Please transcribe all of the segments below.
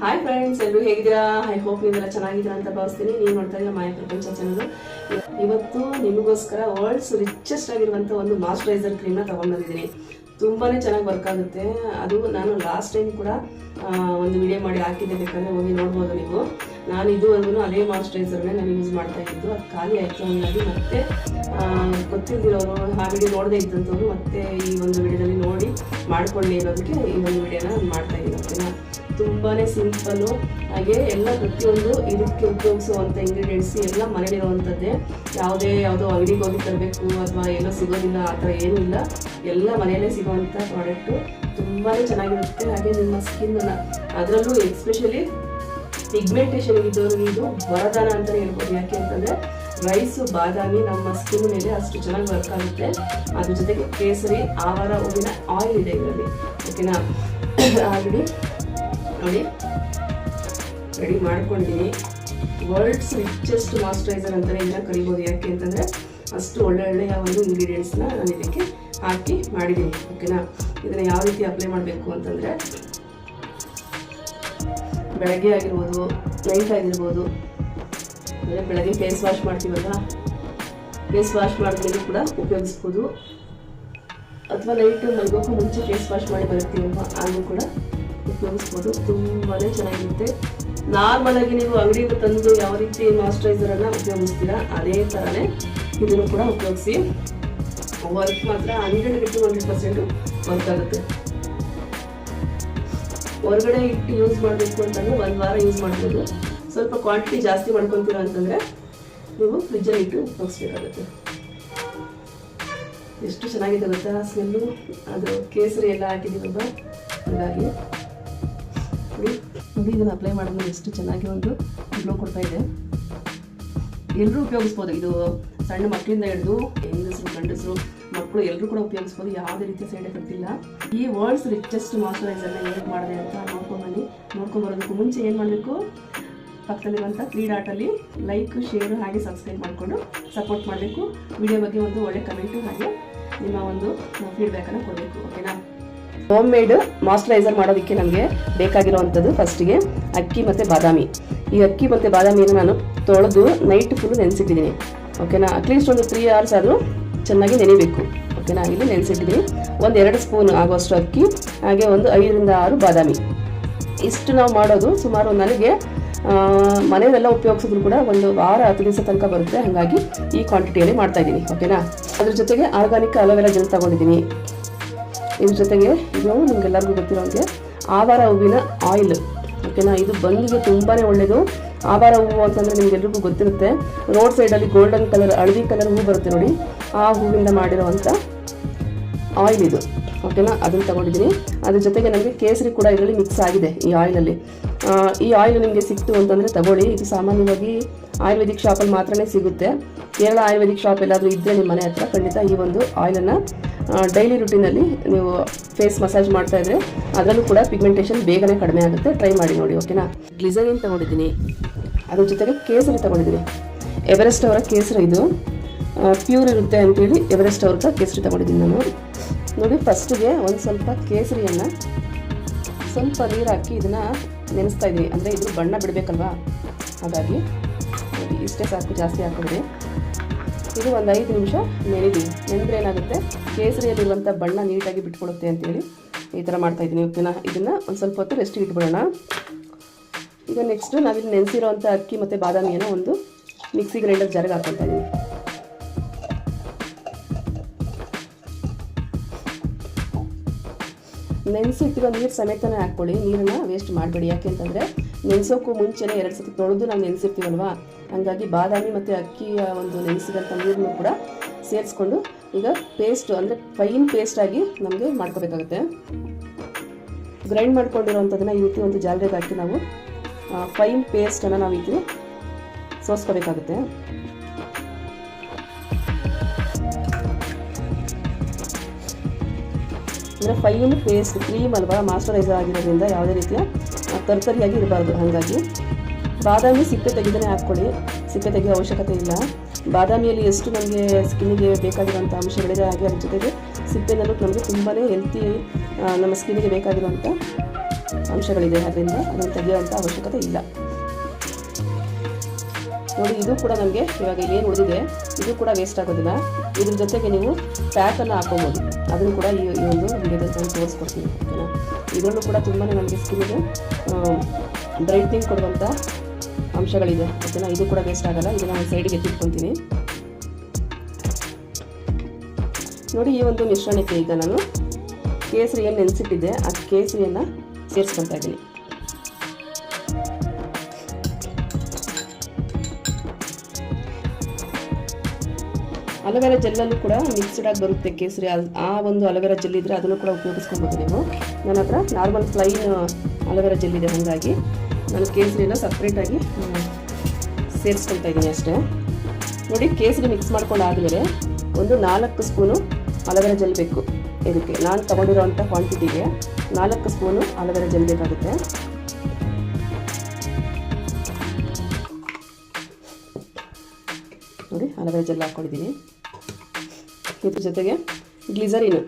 Hi friends ಎಲ್ಲರೂ ಹೇಗಿದ್ದೀರಾ? I hope ನೀವೆಲ್ಲ ಚೆನ್ನಾಗಿದ್ದೀರಾ ಅಂತ ಭಾವಿಸ್ತೀನಿ. ನೀವು ನೋಡ್ತಾ ಇದ್ದೀರಾ ಮಾಯ ಪ್ರಪಂಚ ಚಾನಲ್ ಇವತ್ತು ನಿಮಗೋಸ್ಕರ ವರ್ಲ್ಡ್ಸ್ ರಿಚೆಸ್ಟ್ ಆಗಿರುವಂಥ ಒಂದು ಮಾಯ್ಶ್ಚರೈಸರ್ ಕ್ರೀಮ್ನ ತೊಗೊಂಡ್ಬಂದಿದ್ದೀನಿ. ತುಂಬಾ ಚೆನ್ನಾಗಿ ವರ್ಕ್ ಆಗುತ್ತೆ. ಅದು ನಾನು ಲಾಸ್ಟ್ ಟೈಮ್ ಕೂಡ ಒಂದು ವಿಡಿಯೋ ಮಾಡಿ ಹಾಕಿದ್ದೆ ಬೇಕಾದ್ರೆ ಹೋಗಿ ನೋಡ್ಬೋದು ನೀವು. ನಾನು ಇದುವರೆಗೂ ಅದೇ ಮಾಯ್ಶ್ಚರೈಸರ್ನೇ ನಾನು ಯೂಸ್ ಮಾಡ್ತಾ ಇದ್ದು, ಅದು ಖಾಲಿ ಆಯಿತು ಹಂಗಾಗಿ ಮತ್ತೆ ಗೊತ್ತಿದ್ದಿರೋರು ಆ ವಿಡಿಯೋ ನೋಡದೇ ಇದ್ದಂಥವ್ರು ಮತ್ತೆ ಈ ಒಂದು ವಿಡಿಯೋದಲ್ಲಿ ನೋಡಿ ಮಾಡಿಕೊಳ್ಳಿ ಅನ್ನೋದಕ್ಕೆ ಈ ಒಂದು ವಿಡಿಯೋನ ಮಾಡ್ತಾ ತುಂಬಾ ಸಿಂಪಲ್ಲು, ಹಾಗೆ ಎಲ್ಲ ಪ್ರತಿಯೊಂದು ಇದಕ್ಕೆ ಉಪಯೋಗಿಸುವಂಥ ಇಂಗ್ರೀಡಿಯೆಂಟ್ಸ್ ಎಲ್ಲ ಮನೇಲಿರುವಂಥದ್ದೇ ಯಾವುದೇ ಯಾವುದೋ ಅಂಗಡಿಗೆ ಹೋಗಿ ತರಬೇಕು ಅಥವಾ ಏನೋ ಸಿಗೋದಿಲ್ಲ, ಆ ಥರ ಏನೂ ಇಲ್ಲ. ಎಲ್ಲ ಮನೆಯಲ್ಲೇ ಸಿಗುವಂಥ ಪ್ರಾಡಕ್ಟು ತುಂಬಾ ಚೆನ್ನಾಗಿರುತ್ತೆ. ಹಾಗೆ ನಿಮ್ಮ ಸ್ಕಿನ್ನ ಅದರಲ್ಲೂ ಎಸ್ಪೆಷಲಿ ಪಿಗ್ಮೆಂಟೇಷನ್ ಇದ್ದವ್ರಿಗೆ ಇದು ವರದಾನ ಅಂತಲೇ ಹೇಳ್ಬೋದು. ಯಾಕೆ ಅಂತಂದರೆ ರೈಸು ಬಾದಾಮಿ ನಮ್ಮ ಸ್ಕಿನ್ ಮೇಲೆ ಅಷ್ಟು ಚೆನ್ನಾಗಿ ವರ್ಕ್ ಆಗುತ್ತೆ. ಅದ್ರ ಜೊತೆಗೆ ಕೇಸರಿ, ಆವಾರ, ಹೂವಿನ ಆಯಿಲ್ ಇದೆ ಇದರಲ್ಲಿ. ಓಕೆನಾ ಆಲ್ರೆಡಿ ನೋಡಿ ರೆಡಿ ಮಾಡ್ಕೊಂಡಿದ್ದೀನಿ ವರ್ಲ್ಡ್ಸ್ ರಿಚೆಸ್ಟ್ ಮಾಯಿಸ್ಚರೈಸರ್ ಅಂತಲೇ ಇದನ್ನ ಕರಿಬೋದು ಯಾಕೆ ಅಂತಂದರೆ ಅಷ್ಟು ಒಳ್ಳೊಳ್ಳೆಯ ಒಂದು ಇಂಗ್ರೀಡಿಯೆಂಟ್ಸ್ನ ನಾನು ಇದಕ್ಕೆ ಹಾಕಿ ಮಾಡಿದ್ದೀನಿ ಓಕೆನಾ ಇದನ್ನು ಯಾವ ರೀತಿ ಅಪ್ಲೈ ಮಾಡಬೇಕು ಅಂತಂದರೆ ಬೆಳಗ್ಗೆ ಆಗಿರ್ಬೋದು ನೈಟ್ ಆಗಿರ್ಬೋದು, ಅಂದರೆ ಬೆಳಗ್ಗೆ ಫೇಸ್ ವಾಶ್ ಮಾಡ್ತೀವಲ್ಲ ಫೇಸ್ ವಾಶ್ ಮಾಡಿದ್ಮೇಲೆ ಕೂಡ ಉಪಯೋಗಿಸ್ಬೋದು. ಅಥವಾ ನೈಟ್ ಮಲಗೋಕ್ಕೂ ಮುಂಚೆ ಫೇಸ್ ವಾಶ್ ಮಾಡಿ ಬರುತ್ತೀವಲ್ವ? ಆದರೂ ಕೂಡ ಉಪಯೋಗಿಸ್ಬೋದು. ತುಂಬಾ ಚೆನ್ನಾಗಿರುತ್ತೆ. ನಾರ್ಮಲಾಗಿ ನೀವು ಅಂಗಡಿಯಿಂದ ತಂದು ಯಾವ ರೀತಿ ಮಾಯ್ಶ್ಚರೈಸರನ್ನು ಉಪಯೋಗಿಸ್ತೀರಾ, ಅದೇ ಥರನೇ ಇದನ್ನು ಕೂಡ ಉಪಯೋಗಿಸಿ. ವರ್ಕ್ ಮಾತ್ರ hundred to hundred percent work ಆಗುತ್ತೆ. ಹೊರಗಡೆ ಇಟ್ಟು ಯೂಸ್ ಮಾಡಬೇಕು ಅಂತಂದರೆ ಒಂದು ವಾರ ಯೂಸ್ ಮಾಡ್ಬೋದು. ಸ್ವಲ್ಪ ಕ್ವಾಂಟಿಟಿ ಜಾಸ್ತಿ ಮಾಡ್ಕೊತೀರಾ ಅಂತಂದರೆ ನೀವು ಫ್ರಿಜ್ಜಲ್ಲಿ ಇಟ್ಟು ಉಪಯೋಗಿಸ್ಬೇಕಾಗುತ್ತೆ. ಎಷ್ಟು ಚೆನ್ನಾಗಿದೆ ಗೊತ್ತಾ? ಸ್ಮೆಲ್ಲು ಅದು ಕೇಸರಿ ಎಲ್ಲ ಹಾಕಿದ್ದೀವಲ್ವ ಹಾಗಾಗಿ. ನೋಡಿ ಇದನ್ನು ಅಪ್ಲೈ ಮಾಡಿದ್ರೆ ಎಷ್ಟು ಚೆನ್ನಾಗಿ ಒಂದು ಗ್ಲೋ ಕೊಡ್ತಾ ಇದೆ. ಎಲ್ಲರೂ ಉಪಯೋಗಿಸ್ಬೋದು. ಇದು ಸಣ್ಣ ಮಕ್ಕಳಿಂದ ಹಿಡಿದು ಹೆಂಗಸರು, ಗಂಡಸರು, ಮಕ್ಕಳು ಎಲ್ಲರೂ ಕೂಡ ಉಪಯೋಗಿಸ್ಬೋದು. ಯಾವುದೇ ರೀತಿಯ ಸೈಡ್ ಎಫೆಕ್ಟ್ ಇಲ್ಲ. ಈ ವರ್ಲ್ಡ್ಸ್ ರಿಚೆಸ್ಟ್ ಮಾಯ್ಶ್ಚರೈಸರ್ನ ಹೇಗೆ ಮಾಡಿದೆ ಅಂತ ನೋಡ್ಕೊಂಡ್ಬನ್ನಿ ನೋಡ್ಕೊಂಬರೋದಕ್ಕೂ ಮುಂಚೆ ಏನು ಮಾಡಬೇಕು? ಪಕ್ಕದಲ್ಲಿರುವಂಥ ತ್ರೀ ಡಾಟಲ್ಲಿ ಲೈಕ್ ಶೇರು ಹಾಗೆ ಸಬ್ಸ್ಕ್ರೈಬ್ ಮಾಡಿಕೊಂಡು ಸಪೋರ್ಟ್ ಮಾಡಬೇಕು. ವಿಡಿಯೋ ಬಗ್ಗೆ ಒಂದು ಒಳ್ಳೆ ಕಮೆಂಟು ಹಾಗೆ ನಿಮ್ಮ ಒಂದು ಫೀಡ್ಬ್ಯಾಕನ್ನು ಕೊಡಬೇಕು. ಓಕೆನಾ ಹೋಮ್ ಮೇಡ್ ಮಾಯ್ಶ್ಚರೈಸರ್ ಮಾಡೋದಕ್ಕೆ ನಮಗೆ ಬೇಕಾಗಿರುವಂಥದ್ದು ಫಸ್ಟಿಗೆ ಅಕ್ಕಿ ಮತ್ತು ಬಾದಾಮಿ. ಈ ಅಕ್ಕಿ ಮತ್ತು ಬಾದಾಮಿಯನ್ನು ನಾನು ತೊಳೆದು ನೈಟ್ ಫುಲ್ ನೆನೆಸಿಟ್ಟಿದ್ದೀನಿ. ಓಕೆನಾ ಅಟ್ಲೀಸ್ಟ್ ಒಂದು ತ್ರೀ ಅವರ್ಸ್ ಆದರೂ ಚೆನ್ನಾಗಿ ನೆನೆಬೇಕು. ಓಕೆನಾ ಇಲ್ಲಿ ನೆನೆಸಿಟ್ಟಿದ್ದೀನಿ. ಒಂದು ಎರಡು ಸ್ಪೂನ್ ಆಗುವಷ್ಟು ಅಕ್ಕಿ, ಹಾಗೆ ಒಂದು ಐದರಿಂದ ಆರು ಬಾದಾಮಿ. ಇಷ್ಟು ನಾವು ಮಾಡೋದು ಸುಮಾರು ನನಗೆ ಮನೆಯಲ್ಲೆಲ್ಲ ಉಪಯೋಗಿಸಿದ್ರು ಕೂಡ ಒಂದು ವಾರ, ಹತ್ತು ದಿವಸ ತನಕ ಬರುತ್ತೆ. ಹಾಗಾಗಿ ಈ ಕ್ವಾಂಟಿಟಿಯಲ್ಲಿ ಮಾಡ್ತಾ ಇದ್ದೀನಿ. ಓಕೆನಾ ಅದ್ರ ಜೊತೆಗೆ ಆರ್ಗಾನಿಕ್ ಅಲೋವೆರಾ ಜೆಲ್ ತಗೊಂಡಿದ್ದೀನಿ. ಇದ್ರ ಜೊತೆಗೆ ಇದು ನಿಮ್ಗೆಲ್ಲರಿಗೂ ಗೊತ್ತಿರೋಂಗೆ ಆವಾರ ಹೂವಿನ ಆಯಿಲ್ ಓಕೆನಾ ಇದು ಬಂದಿಗೆ ತುಂಬಾ ಒಳ್ಳೆಯದು ಆವಾರ ಹೂವು ಅಂತಂದರೆ ನಿಮಗೆಲ್ರಿಗೂ ಗೊತ್ತಿರುತ್ತೆ. ರೋಡ್ ಸೈಡಲ್ಲಿ ಗೋಲ್ಡನ್ ಕಲರ್ ಹಳದಿ ಕಲರ್ ಹೂವು ಬರುತ್ತೆ ನೋಡಿ. ಆ ಹೂವಿಂದ ಮಾಡಿರೋವಂಥ ಆಯಿಲ್ ಇದು. ಓಕೆನಾ ಅದನ್ನು ತಗೊಂಡಿದ್ದೀನಿ ಅದ್ರ ಜೊತೆಗೆ ನನಗೆ ಕೇಸರಿ ಕೂಡ ಇದರಲ್ಲಿ ಮಿಕ್ಸ್ ಆಗಿದೆ ಈ ಆಯಿಲಲ್ಲಿ ಈ ಆಯಿಲ್ ನಿಮಗೆ ಸಿಕ್ತು ಅಂತಂದರೆ ತಗೊಳ್ಳಿ. ಇದು ಸಾಮಾನ್ಯವಾಗಿ ಆಯುರ್ವೇದಿಕ್ ಶಾಪಲ್ಲಿ ಮಾತ್ರನೇ ಸಿಗುತ್ತೆ. ಕೇರಳ ಆಯುರ್ವೇದಿಕ್ ಶಾಪ್ ಎಲ್ಲಾದರೂ ಇದ್ದರೆ ನಿಮ್ಮ ಮನೆ ಹತ್ರ ಖಂಡಿತ ಈ ಒಂದು ಆಯಿಲನ್ನು ಡೈಲಿ ರುಟೀನಲ್ಲಿ ನೀವು ಫೇಸ್ ಮಸಾಜ್ ಮಾಡ್ತಾ ಇದ್ರೆ ಅದರಲ್ಲೂ ಕೂಡ ಪಿಗ್ಮೆಂಟೇಷನ್ ಬೇಗನೆ ಕಡಿಮೆ ಆಗುತ್ತೆ. ಟ್ರೈ ಮಾಡಿ ನೋಡಿ ಓಕೆನಾ ಗ್ಲಿಸರಿನ್ ತಗೊಂಡಿದ್ದೀನಿ ಅದ್ರ ಜೊತೆಗೆ ಕೇಸರಿ ತಗೊಂಡಿದ್ದೀನಿ ಎವರೆಸ್ಟ್ ಅವರ ಕೇಸರಿ ಇದು. ಪ್ಯೂರ್ ಇರುತ್ತೆ ಅಂತೇಳಿ ಎವರೆಸ್ಟ್ ಅವ್ರದ್ದು ಕೇಸರಿ ತಗೊಂಡಿದ್ದೀನಿ ನಾನು. ನೋಡಿ ಫಸ್ಟಿಗೆ ಒಂದು ಸ್ವಲ್ಪ ಕೇಸರಿಯನ್ನು ಸ್ವಲ್ಪ ನೀರು ಹಾಕಿ ಇದನ್ನು ನೆನೆಸ್ತಾ ಇದ್ದೀವಿ ಅಂದರೆ ಇದ್ರ ಬಣ್ಣ ಬಿಡಬೇಕಲ್ವಾ? ಹಾಗಾಗಿ ಇಷ್ಟೇ ಸಾಕು ಜಾಸ್ತಿ ಹಾಕಿದ್ರಿ. ಇದು ಒಂದು ಐದು ನಿಮಿಷ ನೆನೆದೀವಿ ನೆನೆದ್ರೆ ಏನಾಗುತ್ತೆ? ಕೇಸರಿಯಲ್ಲಿರುವಂಥ ಬಣ್ಣ ನೀಟಾಗಿ ಬಿಟ್ಕೊಡುತ್ತೆ ಅಂತೇಳಿ ಈ ಥರ ಮಾಡ್ತಾಯಿದ್ದೀನಿ ಓಕೆನಾ ಇದನ್ನು ಒಂದು ಸ್ವಲ್ಪ ಹೊತ್ತು ರೆಸ್ಟ್ ಇಟ್ಬಿಡೋಣ. ಈಗ ನೆಕ್ಸ್ಟು ನಾವಿಲ್ಲಿ ನೆನೆಸಿರೋವಂಥ ಅಕ್ಕಿ ಮತ್ತು ಬಾದಾಮಿಯನ್ನು ಒಂದು ಮಿಕ್ಸಿ ಗ್ರೈಂಡರ್ ಜಾರಿಗೆ ಹಾಕ್ಕೊತಾ ಇದ್ದೀನಿ. ನೆನೆಸಿಟ್ಟಿರೋ ನೀರು ಸಮೇತನೇ ಹಾಕ್ಕೊಳ್ಳಿ. ನೀರನ್ನು ವೇಸ್ಟ್ ಮಾಡಬೇಡಿ. ಯಾಕೆ ಅಂತಂದರೆ ನೆನೆಸೋಕ್ಕೂ ಮುಂಚೆನೇ ಎರಡು ಸತಿ ತೊಳೆದು ನಾವು ನೆನೆಸಿರ್ತೀವಲ್ವ? ಹಾಗಾಗಿ ಬಾದಾಮಿ ಮತ್ತು ಅಕ್ಕಿಯ ಒಂದು ನೆನೆಸಿದಂಥ ನೀರನ್ನು ಕೂಡ ಸೇರಿಸ್ಕೊಂಡು ಈಗ ಪೇಸ್ಟ್ ಅಂದರೆ ಫೈನ್ ಪೇಸ್ಟಾಗಿ ನಮಗೆ ಮಾಡ್ಕೋಬೇಕಾಗುತ್ತೆ. ಗ್ರೈಂಡ್ ಮಾಡ್ಕೊಂಡಿರೋವಂಥದ್ದನ್ನು ಈ ರೀತಿ ಒಂದು ಜಾಲರಿಗೆ ಹಾಕಿ ನಾವು ಫೈನ್ ಪೇಸ್ಟನ್ನು ನಾವು ಈ ರೀತಿ ಸೋಸ್ಕೋಬೇಕಾಗುತ್ತೆ. ಅಂದರೆ ಫೈನ್ ಫೇಸ್ ಕ್ರೀಮ್ ಅಲ್ವಾ ಮಾಯ್ಶ್ಚರೈಸರ್ ಆಗಿರೋದ್ರಿಂದ ಯಾವುದೇ ರೀತಿಯ ತರ್ತರಿಯಾಗಿ ಇರಬಾರ್ದು. ಹಾಗಾಗಿ ಬಾದಾಮಿ ಸಿಪ್ಪೆ ತೆಗೆದೇ ಹಾಕ್ಕೊಳ್ಳಿ. ಸಿಪ್ಪೆ ತೆಗೆಯೋ ಅವಶ್ಯಕತೆ ಇಲ್ಲ. ಬಾದಾಮಿಯಲ್ಲಿ ಎಷ್ಟು ನಮಗೆ ಸ್ಕಿನ್ನಿಗೆ ಬೇಕಾಗಿರುವಂಥ ಅಂಶಗಳಿದೆ, ಹಾಗೆ ಅದ್ರ ಜೊತೆಗೆ ಸಿಪ್ಪೆನಲ್ಲೂ ನಮಗೆ ತುಂಬಾ ಹೆಲ್ತಿ ನಮ್ಮ ಸ್ಕಿನ್ನಿಗೆ ಬೇಕಾಗಿರುವಂಥ ಅಂಶಗಳಿದೆ. ಅದರಿಂದ ಅದನ್ನು ತೆಗೆಯುವಂಥ ಅವಶ್ಯಕತೆ ಇಲ್ಲ. ನೋಡಿ, ಇದು ಕೂಡ ನಮಗೆ ಇವಾಗ ಏನು ಉಳಿದಿದೆ, ಇದು ಕೂಡ ವೇಸ್ಟ್ ಆಗೋದಿಲ್ಲ. ಇದ್ರ ಜೊತೆಗೆ ನೀವು ಪ್ಯಾಕನ್ನು ಹಾಕೋಬೋದು. ಅದನ್ನು ಕೂಡ ಈ ಈ ಒಂದು ವಿಡಿಯೋದಲ್ಲಿ ನಾನು ತೋರಿಸ್ಕೊಡ್ತೀನಿ, ಓಕೆನಾ? ಇದರಲ್ಲೂ ಕೂಡ ತುಂಬಾ ನಮಗೆ ಸ್ಕಿನ್ಗೆ ಬ್ರೈಟ್ನಿಂಗ್ ಕೊಡುವಂಥ ಅಂಶಗಳಿದೆ, ಓಕೆನಾ? ಇದು ಕೂಡ ವೇಸ್ಟ್ ಆಗಲ್ಲ, ಇದನ್ನು ನಾನು ಸೈಡಿಗೆ ಎತ್ತಿಟ್ಕೊತೀನಿ ನೋಡಿ, ಈ ಒಂದು ಮಿಶ್ರಣಕ್ಕೆ ಈಗ ನಾನು ಕೇಸರಿ ಏನು ನೆನೆಸಿಟ್ಟಿದ್ದೆ, ಆ ಕೇಸರಿಯನ್ನು ಸೇರಿಸ್ಕೊತಾ ಇದ್ದೀನಿ. ಅಲೋವೆರಾ ಜೆಲ್ಲಲ್ಲೂ ಕೂಡ ಮಿಕ್ಸ್ಡ್ ಆಗಿ ಬರುತ್ತೆ ಕೇಸರಿ. ಆ ಒಂದು ಅಲೋವೆರಾ ಜೆಲ್ ಇದ್ದರೆ ಅದನ್ನು ಕೂಡ ಉಪಯೋಗಿಸ್ಕೊಬೋದು ನೀವು. ನನ್ನ ಹತ್ರ ನಾರ್ಮಲ್ ಪ್ಲೈನ್ ಅಲೋವೆರಾ ಜೆಲ್ ಇದೆ ಹಾಗಾಗಿ. ನಾನು ಕೇಸರಿನ ಸಪ್ರೇಟಾಗಿ ಸೇರಿಸ್ಕೊಳ್ತಾ ಇದ್ದೀನಿ ಅಷ್ಟೇ. ನೋಡಿ, ಕೇಸರಿ ಮಿಕ್ಸ್ ಮಾಡ್ಕೊಂಡು ಆದಮೇಲೆ ಒಂದು ನಾಲ್ಕು ಸ್ಪೂನು ಅಲೋವೆರಾ ಜೆಲ್ ಬೇಕು. ಇದಕ್ಕೆ ನಾನು ತಗೊಂಡಿರೋವಂಥ ಕ್ವಾಂಟಿಟಿಗೆ ನಾಲ್ಕು ಸ್ಪೂನು ಅಲೋವೆರಾ ಜೆಲ್ ಬೇಕಾಗುತ್ತೆ. ನೋಡಿ, ಅಲೋವೆರಾ ಜೆಲ್ ಹಾಕ್ಕೊಂಡಿದ್ದೀನಿ. ಇದ್ರ ಜೊತೆಗೆ, ಗ್ಲಿಸರಿನ್.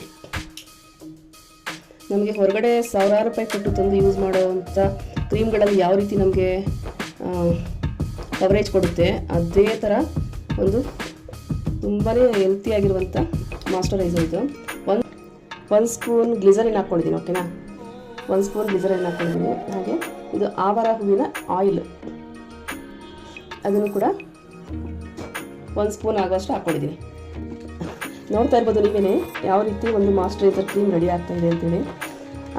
ನಮಗೆ ಹೊರಗಡೆ ಸಾವಿರಾರು ರೂಪಾಯಿ ಕೊಟ್ಟು ತಂದು ಯೂಸ್ ಮಾಡೋವಂಥ ಕ್ರೀಮ್ಗಳಲ್ಲಿ ಯಾವ ರೀತಿ ನಮಗೆ ಕವರೇಜ್ ಕೊಡುತ್ತೆ, ಅದೇ ಥರ ಒಂದು ತುಂಬಾ ಹೆಲ್ತಿಯಾಗಿರುವಂಥ ಮಾಸ್ಟರೈಸರ್ ಇದು. ಒಂದು ಒಂದು ಸ್ಪೂನ್ ಗ್ಲಿಸರಿನ್ ಹಾಕ್ಕೊಂಡಿದ್ದೀನಿ ಓಕೆನಾ ಒಂದು ಸ್ಪೂನ್ ಗ್ಲಿಸರಿನ್ ಹಾಕ್ಕೊಂಡಿದ್ದೀನಿ ಹಾಗೆ ಇದು ಆವರ ಹೂವಿನ ಆಯಿಲ್ ಅದನ್ನು ಕೂಡ ಒಂದು ಸ್ಪೂನ್ ಆಗೋಷ್ಟು ಹಾಕ್ಕೊಂಡಿದ್ದೀನಿ ನೋಡ್ತಾ ಇರ್ಬೋದು ನೀವೇ ಯಾವ ರೀತಿ ಒಂದು ಮಾಯಿಶ್ಚರೈಸರ್ ಕ್ರೀಮ್ ರೆಡಿ ಆಗ್ತಾ ಇದೆ ಅಂತೇಳಿ.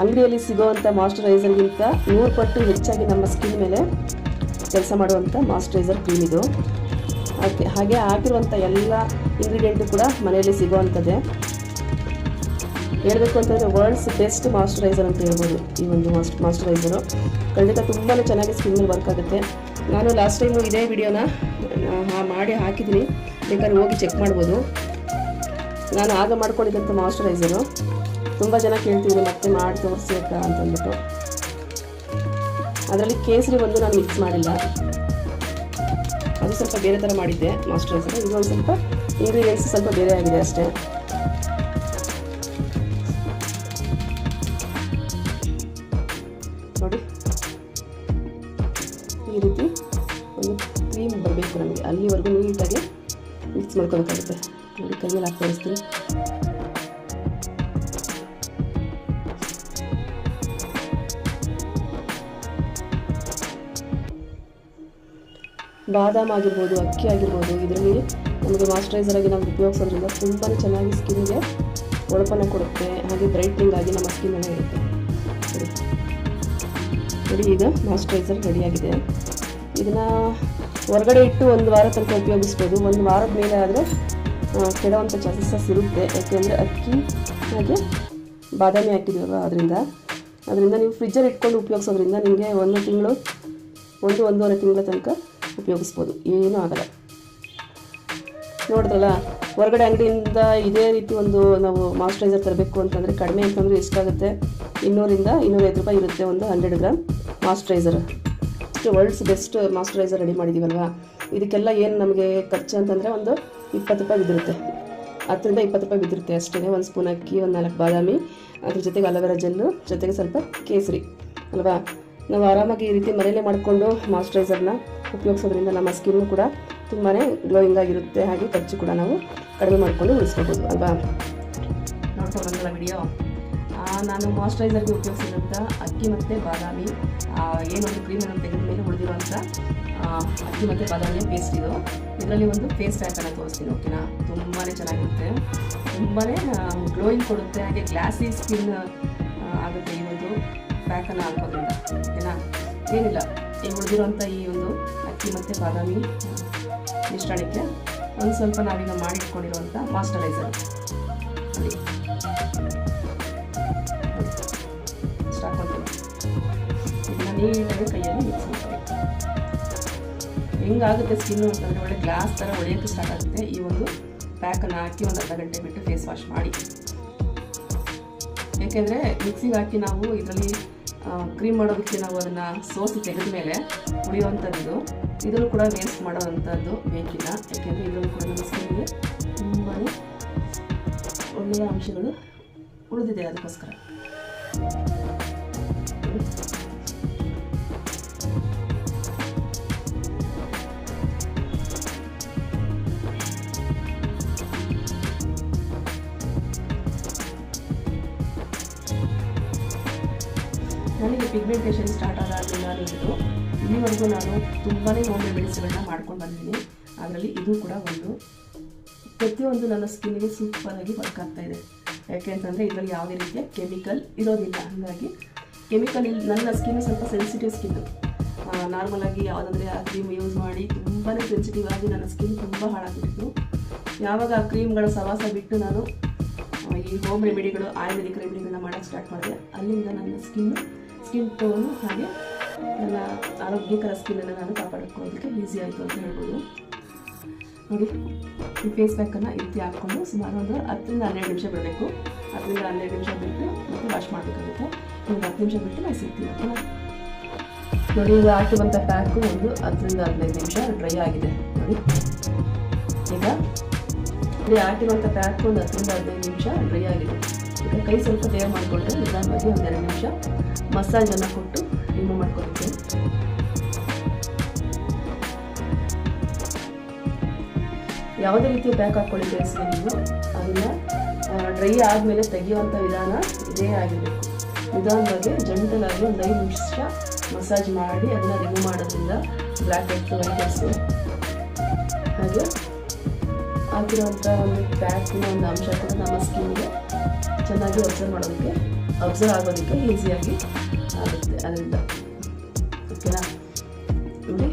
ಅಂಗಡಿಯಲ್ಲಿ ಸಿಗೋವಂಥ ಮಾಯ್ಶ್ಚರೈಸರ್ಗಿಂತ ನೂರು ಪಟ್ಟು ಹೆಚ್ಚಾಗಿ ನಮ್ಮ ಸ್ಕಿನ್ ಮೇಲೆ ಕೆಲಸ ಮಾಡುವಂಥ ಮಾಯ್ಶ್ಚರೈಸರ್ ಕ್ರೀಮ್ ಇದು. ಹಾಗೆ ಹಾಗೆ ಆಗಿರುವಂಥ ಎಲ್ಲ ಇಂಗ್ರೀಡಿಯೆಂಟು ಕೂಡ ಮನೆಯಲ್ಲಿ ಸಿಗೋವಂಥದ್ದೇ ಹೇಳಬೇಕು ಅಂತಂದರೆ ವರ್ಲ್ಡ್ಸ್ ಬೆಸ್ಟ್ ಮಾಯ್ಶ್ಚರೈಸರ್ ಅಂತ ಹೇಳ್ಬೋದು ಈ ಒಂದು ಮಾಸ್ಟ್ ಮಾಯ್ಶ್ಚರೈಸರು ಖಂಡಿತ ತುಂಬಾ ಚೆನ್ನಾಗಿ ಸ್ಕಿನ್ನಲ್ಲಿ ವರ್ಕ್ ಆಗುತ್ತೆ. ನಾನು ಲಾಸ್ಟ್ ಟೈಮು ಇದೇ ವಿಡಿಯೋನ ಮಾಡಿ ಹಾಕಿದ್ದೀನಿ. ಬೇಕಾದ್ರೆ ಹೋಗಿ ಚೆಕ್ ಮಾಡ್ಬೋದು. ನಾನು ಆಗ ಮಾಡ್ಕೊಂಡಿದ್ದಂಥ ಮಾಯ್ಶ್ಚರೈಸರು ತುಂಬ ಜನ ಕೇಳ್ತಿದ್ರು ಮತ್ತೆ ಮಾಡಿ ತೋರಿಸಿ ಅಂತ ಅಂತಂದ್ಬಿಟ್ಟು ಅದರಲ್ಲಿ ಕೇಸರಿ ಒಂದು ನಾನು ಮಿಕ್ಸ್ ಮಾಡಿಲ್ಲ. ಅದು ಸ್ವಲ್ಪ ಬೇರೆ ಥರ ಮಾಡಿದ್ದೆ ಮಾಯ್ಶ್ಚರೈಸರ್ ಇದು ಒಂದು ಸ್ವಲ್ಪ ಇಂಗ್ರೀಡಿಯೆಂಟ್ಸ್ ಸ್ವಲ್ಪ ಬೇರೆ ಆಗಿದೆ ಅಷ್ಟೇ. ನೋಡಿ. ಈ ರೀತಿ ಒಂದು ಕ್ರೀಮ್ ಬರಬೇಕು ನಮಗೆ. ಅಲ್ಲಿವರೆಗೂ ನೀಟಾಗಿ ಮಿಕ್ಸ್ ಮಾಡ್ಕೋಬೇಕಾಗುತ್ತೆ ನೋಡಿ ಕೈಯಲ್ಲಿ ಹಾಕಿ ತೋರಿಸ್ತೀನಿ ಬಾದಾಮ್ ಆಗಿರ್ಬೋದು ಅಕ್ಕಿ ಆಗಿರ್ಬೋದು ಇದರಲ್ಲಿ ನಮಗೆ ಮಾಯಿಶ್ಚರೈಸರ್ ಆಗಿ ನಾವು ಉಪಯೋಗಿಸೋದ್ರಿಂದ ತುಂಬಾ ಚೆನ್ನಾಗಿ ಸ್ಕಿನ್ಗೆ ಹೊಳಪನ್ನು ಕೊಡುತ್ತೆ. ಹಾಗೆ ಬ್ರೈಟ್ನಿಂಗ್ ಆಗಿ ನಮ್ಮ ಸ್ಕಿನ್ನನ್ನು ಇರುತ್ತೆ. ಸರಿ. ನೋಡಿ ಈಗ ಮಾಯಿಶ್ಚರೈಸರ್ ರೆಡಿಯಾಗಿದೆ ಇದನ್ನು ಹೊರಗಡೆ ಇಟ್ಟು ಒಂದು ವಾರ ತನಕ ಉಪಯೋಗಿಸ್ಬೋದು. ಒಂದು ವಾರದ ಮೇಲೆ ಆದರೆ ಕೆಡುವಂಥ ಚಾನ್ಸಸ್ ಇರುತ್ತೆ. ಯಾಕೆಂದರೆ ಅಕ್ಕಿ ಹಾಗೆ ಬಾದಾಮಿ ಹಾಕಿದ್ದೀವಲ್ಲ ಅದರಿಂದ. ಅದರಿಂದ ನೀವು ಫ್ರಿಜ್ಜಲ್ಲಿ ಇಟ್ಕೊಂಡು ಉಪಯೋಗಿಸೋದ್ರಿಂದ ನಿಮಗೆ ಒಂದು ತಿಂಗಳು, ಒಂದು, ಒಂದೂವರೆ ತಿಂಗಳ ತನಕ ಉಪಯೋಗಿಸ್ಬೋದು. ಏನೂ ಆಗಲ್ಲ. ನೋಡಿದ್ರಲ್ಲ, ಹೊರಗಡೆ ಅಂಗಡಿಯಿಂದ ಇದೇ ರೀತಿ ಒಂದು ನಾವು ಮಾಯಿಶ್ಚರೈಸರ್ ತರಬೇಕು ಅಂತಂದರೆ ಕಡಿಮೆ ಅಂತಂದರೆ ಎಷ್ಟಾಗುತ್ತೆ? ಇನ್ನೂರಿಂದ ಇನ್ನೂರೈದು ರೂಪಾಯಿ ಇರುತ್ತೆ ಒಂದು ಹಂಡ್ರೆಡ್ ಗ್ರಾಮ್ ಮಾಯ್ಶ್ಚರೈಸರ್ ಇಷ್ಟು ವರ್ಲ್ಡ್ಸ್ ಬೆಸ್ಟ್ ಮಾಯ್ಶ್ಚರೈಸರ್ ರೆಡಿ ಮಾಡಿದ್ದೀವಲ್ವಾ ಇದಕ್ಕೆಲ್ಲ ಏನು ನಮಗೆ ಖರ್ಚು ಅಂತಂದರೆ ಒಂದು ಇಪ್ಪತ್ತು ರೂಪಾಯಿ ಬಿದ್ದಿರುತ್ತೆ. ಹತ್ತರಿಂದ ಇಪ್ಪತ್ತು ರೂಪಾಯಿ ಬಿದ್ದಿರುತ್ತೆ ಅಷ್ಟೇ ಒಂದು ಸ್ಪೂನ್ ಅಕ್ಕಿ, ಒಂದು ನಾಲ್ಕು ಬಾದಾಮಿ, ಅದ್ರ ಜೊತೆಗೆ ಅಲೋವೆರಾ ಜೆಲ್ಲು, ಜೊತೆಗೆ ಸ್ವಲ್ಪ ಕೇಸರಿ, ಅಲ್ವಾ? ನಾವು ಆರಾಮಾಗಿ ಈ ರೀತಿ ಮನೆಯಲ್ಲೇ ಮಾಡಿಕೊಂಡು ಮಾಯ್ಶ್ಚರೈಸರ್ನ ಉಪಯೋಗಿಸೋದ್ರಿಂದ ನಮ್ಮ ಸ್ಕಿನ್ನು ಕೂಡ ತುಂಬಾ ಗ್ಲೋಯಿಂಗ್ ಆಗಿರುತ್ತೆ. ಹಾಗೆ ಖರ್ಚು ಕೂಡ ನಾವು ಕಡಿಮೆ ಮಾಡಿಕೊಂಡು ಉಳಿಸ್ಕೋಬೋದು, ಅಲ್ವಾ? ನೋಡ್ಕೊಂಡ್ರಲ್ಲ ವಿಡಿಯೋ ನಾನು ಮಾಯ್ಶ್ಚರೈಸರ್ಗೆ ಉಪಯೋಗಿಸಿದಂಥ ಅಕ್ಕಿ ಮತ್ತು ಬಾದಾಮಿ ಏನೊಂದು ಕ್ರೀಮನ್ನು ತೆಗೆದ ಮೇಲೆ ಉಳಿದಿರುವಂಥ ಅಕ್ಕಿ ಮತ್ತು ಬಾದಾಮಿ ಪೇಸ್ಟ್ ಇದು. ಇದರಲ್ಲಿ ಒಂದು ಫೇಸ್ ಪ್ಯಾಕನ್ನು ತೋರಿಸ್ತೀನಿ, ಓಕೆನಾ? ತುಂಬಾ ಚೆನ್ನಾಗಿರುತ್ತೆ. ತುಂಬಾ ಗ್ಲೋಯಿಂಗ್ ಕೊಡುತ್ತೆ, ಹಾಗೆ ಗ್ಲಾಸಿ ಸ್ಕಿನ್ ಆಗುತ್ತೆ ಈ ಒಂದು ಪ್ಯಾಕನ್ನು ಹಾಕೋದ್ರಿಂದ. ಓಕೆನಾ? ಏನಿಲ್ಲ, ಈ ಉಳಿದಿರುವಂಥ ಈ ಒಂದು ಅಕ್ಕಿ ಮತ್ತು ಬಾದಾಮಿ ಮಿಶ್ರಣಕ್ಕೆ ಒಂದು ಸ್ವಲ್ಪ ನಾವೀಗ ಮಾಡಿಟ್ಕೊಂಡಿರುವಂಥ ಮಾಸ್ಟರೈಸರ್ ಇದನ್ನ ನೀಟಾಗಿ ಕೈಯಲ್ಲಿ ಮಿಕ್ಸ್ ಮಾಡ್ಕೊಬೇಕು ಹೆಂಗಾಗುತ್ತೆ ಸ್ಕಿನ್ನು ಅಂತಂದರೆ ಒಳ್ಳೆ ಗ್ಲಾಸ್ ಥರ ಹೊಳೆಯೋಕ್ಕೆ ಸ್ಟಾರ್ಟ್ ಆಗುತ್ತೆ. ಈ ಒಂದು ಪ್ಯಾಕನ್ನು ಹಾಕಿ ಒಂದು ಅರ್ಧ ಗಂಟೆ ಬಿಟ್ಟು ಫೇಸ್ ವಾಶ್ ಮಾಡಿ. ಏಕೆಂದರೆ ಮಿಕ್ಸಿಗೆ ಹಾಕಿ ನಾವು ಇದರಲ್ಲಿ ಕ್ರೀಮ್ ಮಾಡೋದಕ್ಕೆ ನಾವು ಅದನ್ನು ಸೋಸಿ ತೆಗೆದ ಮೇಲೆ ಉಳಿಯುವಂಥದ್ದು. ಇದನ್ನು ಕೂಡ ವೇಸ್ಟ್ ಮಾಡೋವಂಥದ್ದು ಬೇಕಿಲ್ಲ. ಯಾಕೆಂದರೆ ಇದರಲ್ಲೂ ಕೂಡ ನಮ್ಮ ಸ್ಕಿನ್ಗೆ ತುಂಬಾ ಒಳ್ಳೆಯ ಅಂಶಗಳು ಉಳಿದಿದೆ ಅದಕ್ಕೋಸ್ಕರ. ಪಿಗ್ಮೆಂಟೇಷನ್ ಸ್ಟಾರ್ಟ್ ಆದಾಗಲಿಂದ ಹಿಡಿದು ಇಲ್ಲಿವರೆಗೂ ನಾನು ತುಂಬಾ ಹೋಮ್ ರೆಮಿಡೀಸ್ಗಳನ್ನ ಮಾಡ್ಕೊಂಡು ಬಂದಿದ್ದೀನಿ. ಅದರಲ್ಲಿ ಇದು ಕೂಡ ಒಂದು. ಪ್ರತಿಯೊಂದು ನನ್ನ ಸ್ಕಿನ್ಗೆ ಸೂಪರಾಗಿ ವರ್ಕ್ ಆಗ್ತಾ ಇದೆ. ಯಾಕೆ ಅಂತಂದರೆ ಇದರಲ್ಲಿ ಯಾವುದೇ ರೀತಿಯ ಕೆಮಿಕಲ್ ಇರೋದಿಲ್ಲ. ಹಾಗಾಗಿ ಕೆಮಿಕಲ್ ಇಲ್ಲಿ ನನ್ನ ಸ್ಕಿನ್ ಸ್ವಲ್ಪ ಸೆನ್ಸಿಟಿವ್ ಸ್ಕಿನ್ನು ನಾರ್ಮಲಾಗಿ ಯಾವುದಂದರೆ ಆ ಕ್ರೀಮ್ ಯೂಸ್ ಮಾಡಿ ತುಂಬಾ ಸೆನ್ಸಿಟಿವ್ ಆಗಿ ನನ್ನ ಸ್ಕಿನ್ ತುಂಬ ಹಾಳಾಗ್ಬಿಟ್ಟಿತ್ತು. ಯಾವಾಗ ಆ ಕ್ರೀಮ್ಗಳ ಸವಾಸ ಬಿಟ್ಟು ನಾನು ಈ ಹೋಮ್ ರೆಮಿಡಿಗಳು ಆಯುರ್ವೇದಿಕ್ ರೆಮಿಡಿಗಳನ್ನ ಮಾಡೋಕ್ಕೆ ಸ್ಟಾರ್ಟ್ ಮಾಡಿದೆ, ಅಲ್ಲಿಂದ ನನ್ನ ಸ್ಕಿನ್ ಸ್ಕಿನ್ ಟೋನು ಹಾಗೆ ನನ್ನ ಆರೋಗ್ಯಕರ ಸ್ಕಿನ್ನನ್ನು ನಾನು ಕಾಪಾಡ್ಕೊಳ್ಳೋದಕ್ಕೆ ಈಸಿ ಆಯಿತು ಅಂತ ಹೇಳ್ಬೋದು. ನೋಡಿ, ಈ ಫೇಸ್ ಪ್ಯಾಕನ್ನು ಈ ಹಾಕ್ಕೊಂಡು ಸುಮಾರು ಒಂದು ಹತ್ತರಿಂದ ಹನ್ನೆರಡು ನಿಮಿಷ ಬಿಡಬೇಕು. ಹತ್ತರಿಂದ ಹನ್ನೆರಡು ನಿಮಿಷ ಬಿಟ್ಟು ಮತ್ತೆ ವಾಶ್ ಮಾಡಬೇಕಾಗುತ್ತೆ. ಒಂದು ಹತ್ತು ನಿಮಿಷ ಬಿಟ್ಟು ನಾನು ಸಿಗ್ತೀನಿ ಓಕೆನಾ ನೋಡಿ, ಈಗ ಹಾಕಿರುವಂಥ ಪ್ಯಾಕು ಒಂದು ಹತ್ತರಿಂದ ಹದಿನೈದು ನಿಮಿಷ ಡ್ರೈ ಆಗಿದೆ. ನೋಡಿ, ಈಗ ಇಲ್ಲಿ ಹಾಕಿರುವಂಥ ಪ್ಯಾಕು ಒಂದು ಹತ್ತರಿಂದ ಹದಿನೈದು ನಿಮಿಷ ಡ್ರೈ ಆಗಿದೆ. ಈಗ ಕೈ ಸ್ವಲ್ಪ ತಯಾರು ಮಾಡಿಕೊಂಡ್ರೆ ನಿಧಾನವಾಗಿ ಒಂದೆರಡು ನಿಮಿಷ ಮಸಾಜನ್ನು ಕೊಟ್ಟು ರಿಮೂವ್ ಮಾಡ್ಕೊಳ್ತೀನಿ. ಯಾವುದೇ ರೀತಿಯ ಪ್ಯಾಕ್ ಹಾಕ್ಕೊಳ್ಳಿ ಬೇಸಿಗೆ ನೀವು. ಅದನ್ನು ಡ್ರೈ ಆದಮೇಲೆ ತೆಗೆಯುವಂಥ ವಿಧಾನ ಇದೇ ಆಗಿರಬೇಕು. ನಿಧಾನವಾಗಿ ಜಂಟಲಾಗಿ ಒಂದು ಐದು ನಿಮಿಷ ಮಸಾಜ್ ಮಾಡಿ ಅದನ್ನು ರಿಮೂವ್ ಮಾಡೋದ್ರಿಂದ ಬ್ಲ್ಯಾಕ್ ಹೆಡ್ಸು ವೈಟರ್ಸು ಹಾಗೆ ಹಾಕಿರುವಂಥ ಒಂದು ಪ್ಯಾಕಿನ ಒಂದು ಅಂಶ ಕೂಡ ನಮ್ಮ ಸ್ಕಿನ್ಗೆ ಚೆನ್ನಾಗಿ ಒಬ್ಸರ್ವ್ ಮಾಡೋದಕ್ಕೆ ಅಬ್ಸರ್ವ್ ಆಗೋದಕ್ಕೆ ಈಸಿಯಾಗಿ ಆಗುತ್ತೆ. ಅದರಿಂದ. ಓಕೆನಾ ನೋಡಿ.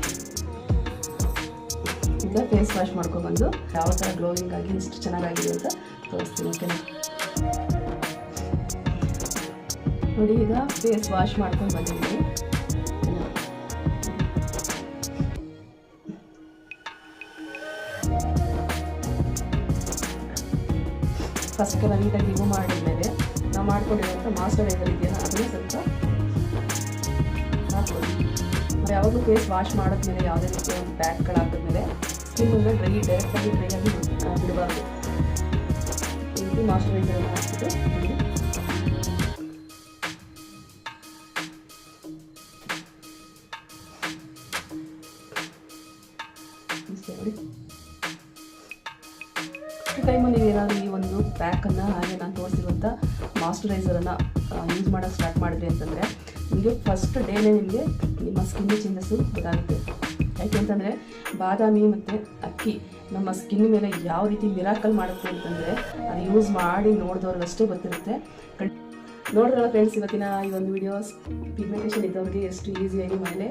ಈಗ ಫೇಸ್ ವಾಶ್ ಮಾಡ್ಕೊಬಂದು ಯಾವ ಥರ ಗ್ಲೋವಿಂಗ್ ಆಗಿ ಎಷ್ಟು ಚೆನ್ನಾಗಾಗಿದೆ ಅಂತ ತೋರಿಸ್ತೀನಿ ಓಕೆನಾ ನೋಡಿ, ಈಗ ಫೇಸ್ ವಾಶ್ ಮಾಡ್ಕೊಂಡು ಬಂದಿದ್ದೀನಿ. ಫಸ್ಟ್ ನೀಟಾಗಿ ರಿಮೂವ್ ಮಾಡಿದ್ಮೇಲೆ ನಾವು ಮಾಡ್ಕೊಂಡಿರುವಂಥ ಮಾಸ್ಟರೈಸರ್ ಇದೆಯಲ್ಲ ಅದನ್ನು ಸ್ವಲ್ಪ ಹಾಕ್ಕೊಳ್ಳಿ ಯಾವಾಗಲೂ ಫೇಸ್ ವಾಶ್ ಮಾಡಿದ್ಮೇಲೆ ಯಾವುದೇ ರೀತಿಯ ಒಂದು ಪ್ಯಾಕ್ಗಳು ಹಾಕಿದ್ಮೇಲೆ ಸ್ಕಿನ್ನನ್ನು ಡ್ರೈ ಡೈರೆಕ್ಟಾಗಿ ಡ್ರೈ ಆಗಿ ಬಿಡ್- ಬಿಡಬಾರ್ದು. ಈ ರೀತಿ ಮಾಸ್ಟರೈಸರನ್ನು ಹಾಕ್ಬಿಟ್ಟು ಈ ಟೈಮಲ್ಲಿ ನೀವು ಏನಾದರೂ ಈ ಒಂದು ಪ್ಯಾಕನ್ನು ಹಾಗೆ ನಾನು ತೋರಿಸಿರುವಂಥ ಮಾಸ್ಟರೈಸರನ್ನು ಯೂಸ್ ಮಾಡೋಕ್ಕೆ ಸ್ಟಾರ್ಟ್ ಮಾಡಿದ್ರಿ ಅಂತಂದರೆ, ನಿಮಗೆ ಫಸ್ಟ್ ಡೇನೇ ನಿಮಗೆ ನಿಮ್ಮ ಸ್ಕಿನ್ ಚೇಂಜಸ್ಸು ಗೊತ್ತಾಗುತ್ತೆ. ಯಾಕೆಂತಂದರೆ ಬಾದಾಮಿ ಮತ್ತು ಅಕ್ಕಿ ನಮ್ಮ ಸ್ಕಿನ್ ಮೇಲೆ ಯಾವ ರೀತಿ ಮಿರಾಕಲ್ ಮಾಡುತ್ತೆ ಅಂತಂದರೆ ಅದು ಯೂಸ್ ಮಾಡಿ ನೋಡಿದವ್ರಿಗಷ್ಟೇ ಗೊತ್ತಿರುತ್ತೆ. ನೋಡಿದ್ರಲ್ಲ ಫ್ರೆಂಡ್ಸ್ ಇವತ್ತಿನ ಈ ಒಂದು ವಿಡಿಯೋಸ್ ಪಿಗ್ಮೆಂಟೇಷನ್ ಇದ್ದವ್ರಿಗೆ ಎಷ್ಟು ಈಸಿಯಾಗಿ ಮನೇಲೆ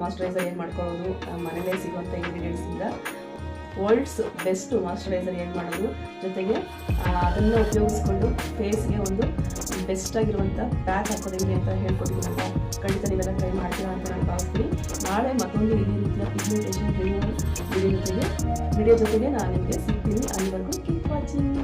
ಮಾಯಿಶ್ಚರೈಸರ್ ಏನು ಮಾಡ್ಕೊಳ್ಳೋದು ಮನೇಲೇ ಸಿಗುವಂಥ ಇಂಗ್ರೀಡಿಯೆಂಟ್ಸಿಂದ ವರ್ಲ್ಡ್ಸ್ ಬೆಸ್ಟ್ ಮಾಯಿಶ್ಚರೈಸರ್ ಏನು ಮಾಡೋದು? ಜೊತೆಗೆ ಅದನ್ನು ಉಪಯೋಗಿಸ್ಕೊಂಡು ಫೇಸ್ಗೆ ಒಂದು ಬೆಸ್ಟ್ ಆಗಿರುವಂಥ ಪ್ಯಾಕ್ ಹಾಕೋದು ಹೇಗೆ ಅಂತ ಹೇಳ್ಕೊಟ್ಟಿದ್ದೀನಲ್ಲ ಖಂಡಿತ ನೀವೆಲ್ಲ ಟ್ರೈ ಮಾಡ್ತೀರಾ ಅಂತ ನಾನು ಭಾವಿಸ್ತೀನಿ. ನಾಳೆ ಮತ್ತೊಂದು ಇದೇ ರೀತಿಯ ಪಿಗ್ಮೆಂಟೇಷನ್ ವಿಡಿಯೋ ಜೊತೆಗೆ ವಿಡಿಯೋ ಜೊತೆಗೆ ನಾನು ನಿಮಗೆ ಸಿಗ್ತೀನಿ. ಅಲ್ಲಿವರೆಗೂ ಕೀಪ್ ವಾಚಿಂಗ್